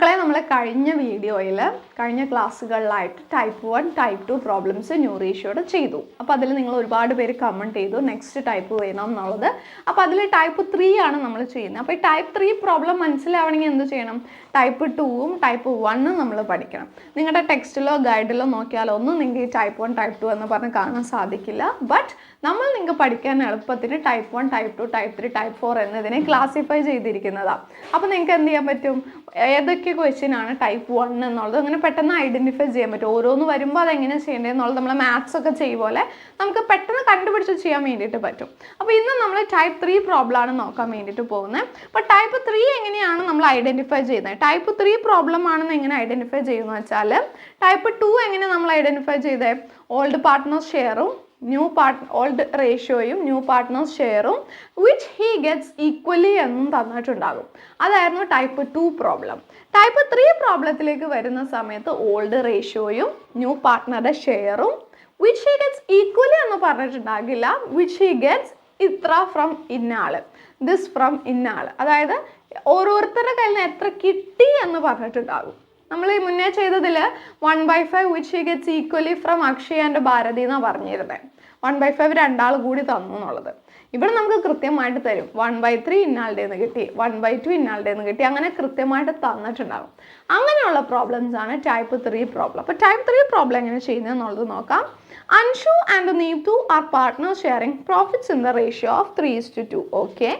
മക്കളെ നമ്മൾ കഴിഞ്ഞ വീഡിയോയിൽ കഴിഞ്ഞ ക്ലാസ്സുകളിലായിട്ട് type one type two problems new റേഷ്യോടെ ചെയ്തു. അപ്പോൾ അതിൽ നിങ്ങൾ ഒരുപാട് പേര് കമന്റ് ചെയ്തു നെക്സ്റ്റ് ടൈപ്പ് വേണം എന്നുള്ളത്. അപ്പോൾ അതിൽ ടൈപ്പ് ത്രീ ആണ് നമ്മൾ ചെയ്യുന്നത്. അപ്പോൾ ഈ ടൈപ്പ് ത്രീ പ്രോബ്ലം മനസ്സിലാവണമെങ്കിൽ എന്ത് ചെയ്യണം? ടൈപ്പ് ടൂവും ടൈപ്പ് വണ്ണും നമ്മൾ പഠിക്കണം. നിങ്ങളുടെ ടെക്സ്റ്റിലോ ഗൈഡിലോ നോക്കിയാലോ ഒന്നും നിങ്ങൾക്ക് ഈ ടൈപ്പ് വൺ ടൈപ്പ് ടു എന്ന് പറഞ്ഞ് കാണാൻ സാധിക്കില്ല. ബട്ട് നമ്മൾ നിങ്ങൾക്ക് പഠിക്കാൻ എളുപ്പത്തിന് type one type two type three type four എന്നതിനെ ക്ലാസിഫൈ ചെയ്തിരിക്കുന്നതാണ് അപ്പോൾ നിങ്ങൾക്ക് എന്ത് ചെയ്യാൻ പറ്റും? ഏതൊക്കെ ക്വസ്റ്റ്യൻ ആണ് ടൈപ്പ് വൺ എന്നുള്ളത് അങ്ങനെ പെട്ടെന്ന് ഐഡന്റിഫൈ ചെയ്യാൻ പറ്റും. ഓരോന്ന് വരുമ്പോൾ അതെങ്ങനെ ചെയ്യേണ്ടത് എന്നുള്ളത് നമ്മളെ മാത്സ് ഒക്കെ ചെയ്യും പോലെ നമുക്ക് പെട്ടെന്ന് കണ്ടുപിടിച്ച് ചെയ്യാൻ വേണ്ടിയിട്ട് പറ്റും. അപ്പോൾ ഇന്ന് നമ്മൾ ടൈപ്പ് ത്രീ പ്രോബ്ലം ആണ് നോക്കാൻ വേണ്ടിയിട്ട് പോകുന്നത് അപ്പോൾ ടൈപ്പ് ത്രീ എങ്ങനെയാണ് നമ്മൾ ഐഡന്റിഫൈ ചെയ്യുന്നത് ടൈപ്പ് ത്രീ പ്രോബ്ലം ആണെന്ന് എങ്ങനെ ഐഡന്റിഫൈ ചെയ്യുന്നത് വെച്ചാൽ ടൈപ്പ് ടു എങ്ങനെ നമ്മൾ ഐഡന്റിഫൈ ചെയ്തേ? ഓൾഡ് പാർട്ട്നേഴ്സ് ഷെയറും ന്യൂ പാർട്ട് ഓൾഡ് റേഷ്യോയും ന്യൂ പാർട്ട്നേഴ്സ് ഷെയറും വിച്ച് ഹീ ഗെറ്റ്സ് ഈക്വലി എന്നും തന്നിട്ടുണ്ടാകും. അതായിരുന്നു type two problem type three പ്രോബ്ലത്തിലേക്ക് വരുന്ന സമയത്ത് ഓൾഡ് റേഷ്യോയും ന്യൂ പാർട്ട്ണറുടെ ഷെയറും വിച്ച് ഹി ഗെറ്റ്സ് ഈക്വലി എന്ന് പറഞ്ഞിട്ടുണ്ടാകില്ല വിച്ച് ഹി ഗെറ്റ്സ് ഇത്ര ഫ്രം ഇന്നാൾ. ദിസ് ഫ്രം ഇന്നാൾ. അതായത് ഓരോരുത്തരുടെ കയ്യിൽ നിന്ന് എത്ര കിട്ടി എന്ന് പറഞ്ഞിട്ടുണ്ടാകും. നമ്മൾ മുന്നേ ചെയ്തതിൽ one by five which he gets equally from Akshay and Bharati എന്നാണ് പറഞ്ഞിരുന്നത് വൺ ബൈ ഫൈവ് രണ്ടാൾ കൂടി തന്നു എന്നുള്ളത്. ഇവിടെ നമുക്ക് കൃത്യമായിട്ട് തരും. വൺ ബൈ ത്രീ ഇന്നാളുടെ നിന്ന് കിട്ടി. വൺ ബൈ ടു ഇന്നാളുടെ നിന്ന് കിട്ടി. അങ്ങനെ കൃത്യമായിട്ട് തന്നിട്ടുണ്ടാകും അങ്ങനെയുള്ള പ്രോബ്ലംസ് ആണ് ടൈപ്പ് ത്രീ പ്രോബ്ലം അപ്പോൾ ടൈപ്പ് ത്രീ പ്രോബ്ലം എങ്ങനെ ചെയ്യുന്നത് എന്നുള്ളത് നോക്കാം. Anshu and Neetu are partner sharing profits in the ratio of three is to two okay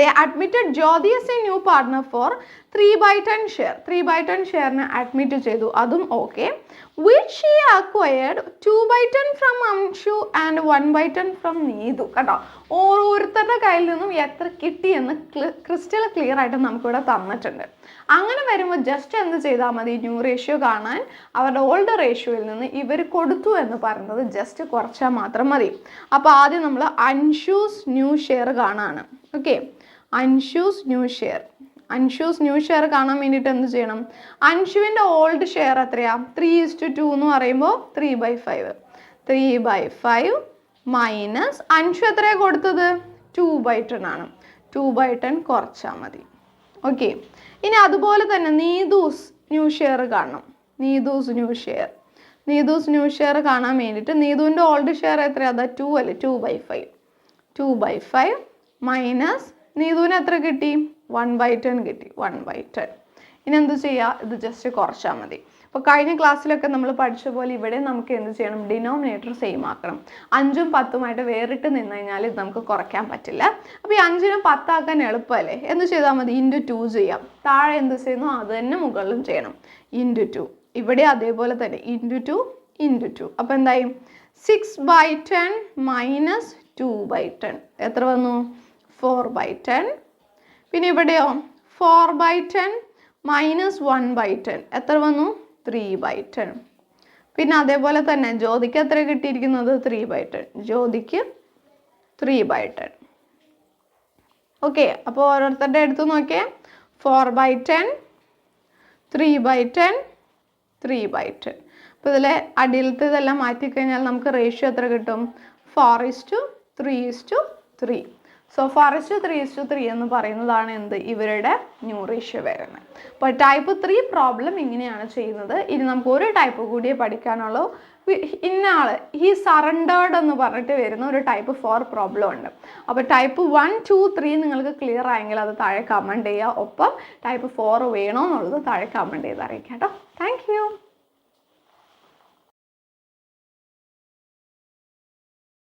they admitted Jyoti as a new partner for 3 by 10 share. 3 by 10 ഷെയറിന് admit ചെയ്തു. അതും okay which she acquired two by ten from Anshu and one by ten from Neetu കേട്ടോ ഓരോരുത്തരുടെ കയ്യിൽ നിന്നും എത്ര കിട്ടിയെന്ന് crystal clear ആയിട്ട് നമുക്കിവിടെ തന്നിട്ടുണ്ട്. അങ്ങനെ വരുമ്പോൾ ജസ്റ്റ് എന്ത് ചെയ്താൽ മതി? ന്യൂ റേഷ്യോ കാണാൻ അവരുടെ ഓൾഡ് റേഷ്യോയിൽ നിന്ന് ഇവർ കൊടുത്തു എന്ന് പറയുന്നത് ജസ്റ്റ് കുറച്ചാൽ മാത്രം മതി. അപ്പോൾ ആദ്യം നമ്മൾ Anshu's new share കാണാണ്. Okay Anshu's new share. Anshu's new share കാണാൻ വേണ്ടിയിട്ട് എന്ത് ചെയ്യണം? അൻഷുവിന്റെ ഓൾഡ് ഷെയർ എത്രയാ? ത്രീ ഇസ്റ്റു ടു എന്ന് പറയുമ്പോൾ three by five three by five minus Anshu എത്രയാണ് കൊടുത്തത്? ടു ബൈ ടെൻ ആണ്. ടു ബൈ ടെൻ കുറച്ചാൽ മതി. ഓക്കെ ഇനി അതുപോലെ തന്നെ നീതൂസ് ന്യൂ ഷെയർ കാണണം. Neetu's new share. Neetu's new share കാണാൻ വേണ്ടിയിട്ട് നീതുവിന്റെ ഓൾഡ് ഷെയർ എത്രയാണ് അതാ ടു അല്ലേ? Two by five two by five minus നീതുവിന് എത്ര കിട്ടി? വൺ ബൈ ടെൻ കിട്ടി. വൺ ബൈ ടെൻ ഇനി എന്ത് ചെയ്യുക ഇത് ജസ്റ്റ് കുറച്ചാൽ മതി. അപ്പോൾ കഴിഞ്ഞ ക്ലാസ്സിലൊക്കെ നമ്മൾ പഠിച്ച പോലെ ഇവിടെ നമുക്ക് എന്ത് ചെയ്യണം? ഡിനോമിനേറ്റർ സെയിം ആക്കണം. അഞ്ചും പത്തുമായിട്ട് വേറിട്ട് നിന്ന് കഴിഞ്ഞാൽ ഇത് നമുക്ക് കുറയ്ക്കാൻ പറ്റില്ല. അപ്പോൾ ഈ അഞ്ചിനും പത്താക്കാൻ എളുപ്പമല്ലേ? എന്ത് ചെയ്താൽ മതി? ഇന്റു ടു ചെയ്യാം. താഴെ എന്ത് ചെയ്യുന്നു? അത് തന്നെ മുകളിലും ചെയ്യണം. ഇന്റു ടു ഇവിടെ അതേപോലെ തന്നെ. ഇന്റു ടു ഇന്റു ടു അപ്പോൾ എന്തായി? Six by ten minus two by ten എത്ര വന്നു? ഫോർ ബൈ ടെൻ പിന്നെ ഇവിടെയോ? Four by ten minus one by ten എത്ര വന്നു? ത്രീ ബൈ ടെൻ പിന്നെ അതേപോലെ തന്നെ ജ്യോതിക്ക് എത്ര കിട്ടിയിരിക്കുന്നത്? ത്രീ ബൈ ടെൻ ജ്യോതിക്ക് ത്രീ ബൈ ടെൻ ഓക്കെ അപ്പോൾ ഓരോരുത്തരുടെ എടുത്ത് നോക്കിയേ. Four by ten three by ten three by ten അപ്പോൾ ഇതിലെ അടിയിലത്തെ ഇതെല്ലാം മാറ്റിക്കഴിഞ്ഞാൽ നമുക്ക് റേഷ്യോ എത്ര കിട്ടും? Four is to three is to three so first three is to three എന്ന് പറയുന്നതാണ് എന്ത്? ഇവരുടെ ന്യൂ വരുന്നത്. അപ്പോൾ ടൈപ്പ് ത്രീ പ്രോബ്ലം ഇങ്ങനെയാണ് ചെയ്യുന്നത്. ഇനി നമുക്ക് ഒരു ടൈപ്പ് കൂടിയേ പഠിക്കാനുള്ളൂ. ഇന്നാൾ ഈ സറണ്ടേർഡ് എന്ന് പറഞ്ഞിട്ട് വരുന്ന ഒരു ടൈപ്പ് ഫോർ പ്രോബ്ലം ഉണ്ട്. അപ്പോൾ ടൈപ്പ് വൺ ടു ത്രീ നിങ്ങൾക്ക് ക്ലിയർ ആയെങ്കിൽ അത് താഴെ കമന്റ് ചെയ്യുക. ഒപ്പം ടൈപ്പ് ഫോർ വേണോ എന്നുള്ളത് താഴെ കമന്റ് ചെയ്ത് അറിയിക്കാം കേട്ടോ താങ്ക്